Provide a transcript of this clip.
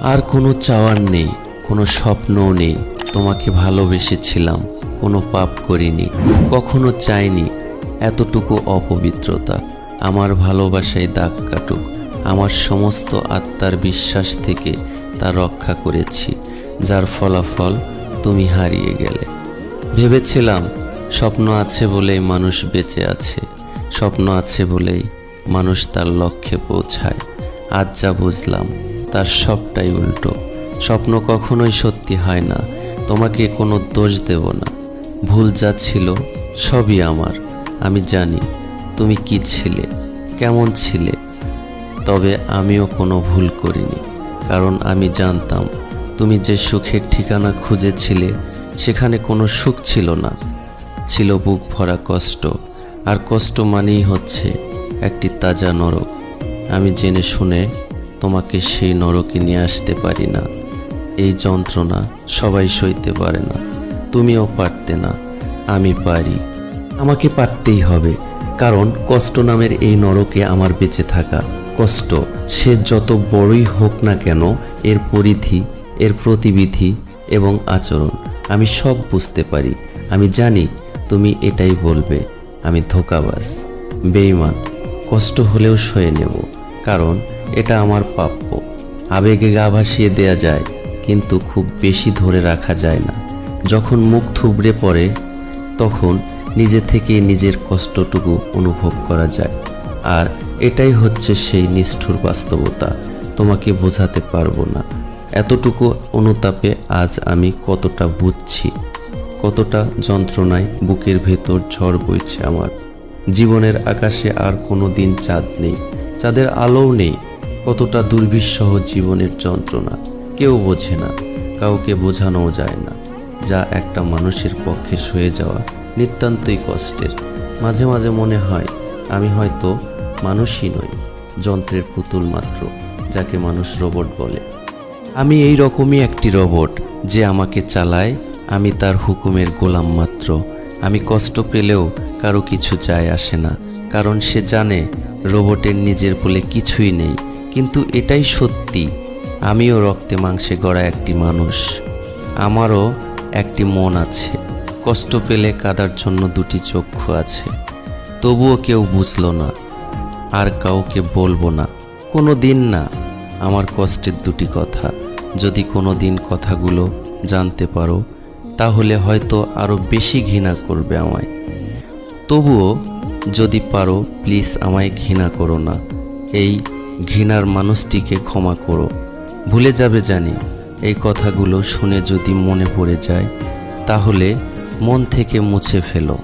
আর কোনো চাওয়ার নেই, কোনো স্বপ্নও নেই। তোমাকে ভালোবেসেছিলাম, কোনো পাপ করিনি, কখনো চাইনি। এতটুকু অপবিত্রতা, আমার ভালোবাসায় দাগ কাটুক। আমার সমস্ত আত্মার বিশ্বাস থেকে তা রক্ষা করেছি, যার ফলাফল তুমি হারিয়ে গেলে। ভেবেছিলাম, স্বপ্ন আছে বলেই মানুষ বেঁচে আছে, স্বপ্ন আছে বলেই মানুষ তার লক্ষ্যে পৌঁছায়। আজ যা বুঝলাম তার সবটাই উল্টো। স্বপ্ন কখনোই সত্যি হয় না। তোমাকে কোনো দোষ দেব না। ভুল যা ছিল সবই আমার। আমি জানি তুমি কি ছিলে, কেমন ছিলে। তবে আমিও কোনো ভুল করিনি। কারণ আমি জানতাম তুমি যে সুখের ঠিকানা খুঁজেছিলে, সেখানে কোনো সুখ ছিল না। ছিল বুক ভরা কষ্ট। আর কষ্ট মানেই হচ্ছে একটি তাজা নরক। আমি জেনে শুনে তোমাকে সেই নরকে নিয়ে আসতে পারি না। এই যন্ত্রণা সবাই সইতে পারে না। তুমিও পারতে না। আমি পারি। আমাকে পারতেই হবে। কারণ কষ্ট নামের এই নরকে আমার বেঁচে থাকা কষ্ট। সে যত বড়ই হোক না কেন এর পরিধি, এর প্রতিবিধি এবং আচরণ আমি সব বুঝতে পারি। আমি জানি তুমি এটাই বলবে। আমি ধোকাবাজ বেইমান কষ্ট হলেও সয়ে নেব। কারণ এটা আমার প্রাপ্য। আবেগে গা ভাসিয়ে দেয়া যায়, কিন্তু খুব বেশি ধরে রাখা যায় না। যখন মুখ থুবড়ে পড়ে, তখন নিজে থেকে নিজের কষ্টটুকু অনুভব করা যায়। আর এটাই হচ্ছে সেই নিষ্ঠুর বাস্তবতা। তোমাকে বোঝাতে পারব না। এতটুকু অনুতাপে আজ আমি কতটা বুঝছি, কতটা যন্ত্রণায় বুকের ভেতর ঝড় বইছে আমার। জীবনের আকাশে আর কোনো দিন চাঁদ নেই। চাঁদের আলোও নেই। কতটা দুর্বিষহ জীবনের যন্ত্রণা, কেউ বোঝে না, কাউকে বোঝানোও যায় না, যা একটা মানুষের পক্ষে সয়ে যাওয়া নিতান্তই কষ্টের। মাঝে মাঝে মনে হয়, আমি হয়তো মানুষই নই, যন্ত্রের পুতুল মাত্র, যাকে মানুষ রোবট বলে। আমি এই রকমই একটি রোবট, যে আমাকে চালায়, আমি তার হুকুমের গোলাম মাত্র। আমি কষ্ট পেলেও কারও কিছু যায় আসে না, কারণ সে জানে, রোবটের নিজের বলে কিছুই নেই। কিন্তু এটাই সত্যি, আমিও রক্তে মাংসে গড়া একটি মানুষ। আমারও একটি মন আছে, কষ্ট পেলে কাদার জন্য দুটি চক্ষু আছে। তবুও কেউ বুঝলো না, আর কাউকে বলব না কোনো দিন না, আমার কষ্টের দুটি কথা। যদি কোনো দিন কথাগুলো জানতে পারো, তাহলে হয়তো আরও বেশি ঘৃণা করবে আমায়। তবুও যদি পারো, প্লিজ আমায় ঘৃণা করো না, এই ঘৃণার মানুষটিকে ক্ষমা করো। ভুলে যাবে জানি, এই কথাগুলো শুনে যদি মনে পড়ে যায়, তাহলে মন থেকে মুছে ফেলো।